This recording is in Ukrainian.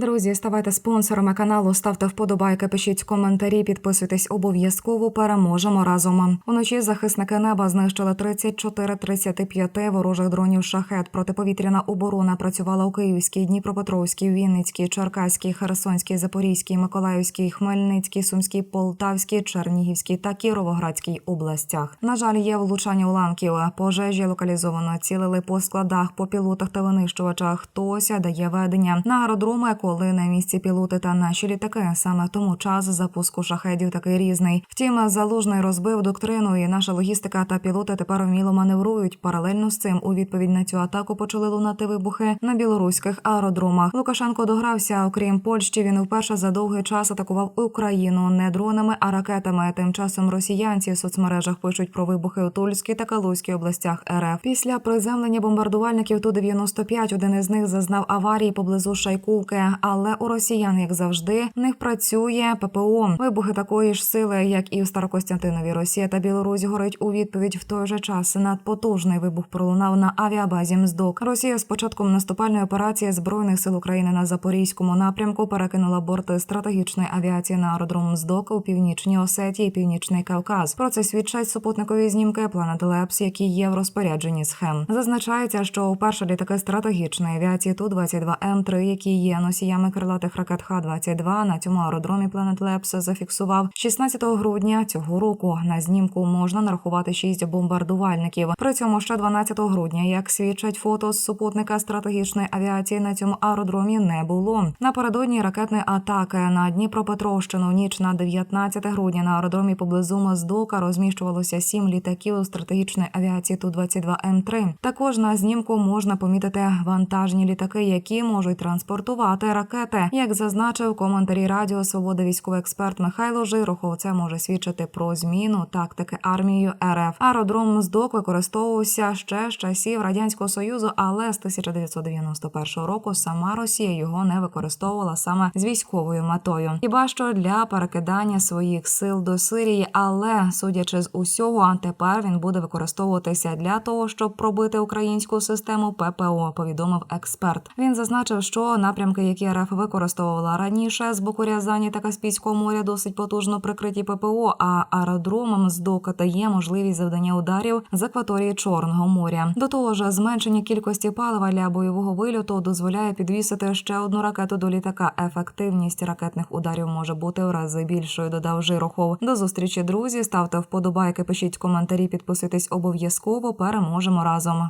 Друзі, ставайте спонсорами каналу, ставте вподобайки, пишіть коментарі, підписуйтесь обов'язково. Переможемо разом. Уночі захисники неба знищили 34-35 ворожих дронів шахет. Протиповітряна оборона працювала у Київській, Дніпропетровській, Вінницькій, Черкаській, Херсонській, Запорізькій, Миколаївській, Хмельницькій, Сумській, Полтавській, Чернігівській та Кіровоградській областях. На жаль, є влучання уламків. Пожежі локалізовано цілили по складах, по пілотах та винищувачах. Хтось дає ведення на аеродроми, коли на місці пілоти та наші літаки. Саме тому час запуску шахедів такий різний. Втім, залужний розбив доктрину, і наша логістика та пілоти тепер вміло маневрують. Паралельно з цим у відповідь на цю атаку почали лунати вибухи на білоруських аеродромах. Лукашенко догрався. Окрім Польщі, він вперше за довгий час атакував Україну не дронами, а ракетами. Тим часом росіянці в соцмережах пишуть про вибухи у Тульській та Калузькій областях РФ. Після приземлення бомбардувальників ту 95 один із них зазнав аварії поблизу Шайкулки. Але у росіян, як завжди, в них працює ППО. Вибухи такої ж сили, як і в Старокостянтинові. Росія та Білорусь горить у відповідь в той же час. Надпотужний вибух пролунав на авіабазі МЗДОК. Росія з початком наступальної операції збройних сил України на запорізькому напрямку перекинула борти стратегічної авіації на аеродром МЗДОК у північній Осетії, Північний Кавказ. Про це свідчать супутникові знімки Planet Labs, які є в розпорядженні схем. Зазначається, що вперше літаки стратегічної авіації ту 22 м 3 які є носіями крилатих ракет Х-22, на цьому аеродромі Planet Labs зафіксував 16 грудня цього року. На знімку можна нарахувати шість бомбардувальників. При цьому ще 12 грудня, як свідчать фото з супутника стратегічної авіації, на цьому аеродромі не було. Напередодні ракетної атаки на Дніпропетровщину ніч на 19 грудня на аеродромі поблизу Моздока розміщувалося сім літаків стратегічної авіації ту 22 м 3 Також на знімку можна помітити вантажні літаки, які можуть транспортувати ракети. Як зазначив коментарі Радіо Свобода військовий експерт Михайло Жирохов, це може свідчити про зміну тактики армією РФ. Аеродром Моздок використовувався ще з часів радянського союзу, але з 1991 року сама Росія його не використовувала саме з військовою метою. Хіба що для перекидання своїх сил до Сирії, але судячи з усього, тепер він буде використовуватися для того, щоб пробити українську систему ППО. Повідомив експерт. Він зазначив, що напрямки, які РФ використовувала раніше з боку Рязані та Каспійського моря, досить потужно прикриті ППО. А аеродромом з дока дає можливість завдання ударів з акваторії Чорного моря. До того ж, зменшення кількості палива для бойового вильоту дозволяє підвісити ще одну ракету до літака. Ефективність ракетних ударів може бути в рази більшою. Додав Жирохов. До зустрічі, друзі. Ставте вподобайки, пишіть коментарі, підписуйтесь обов'язково. Переможемо разом.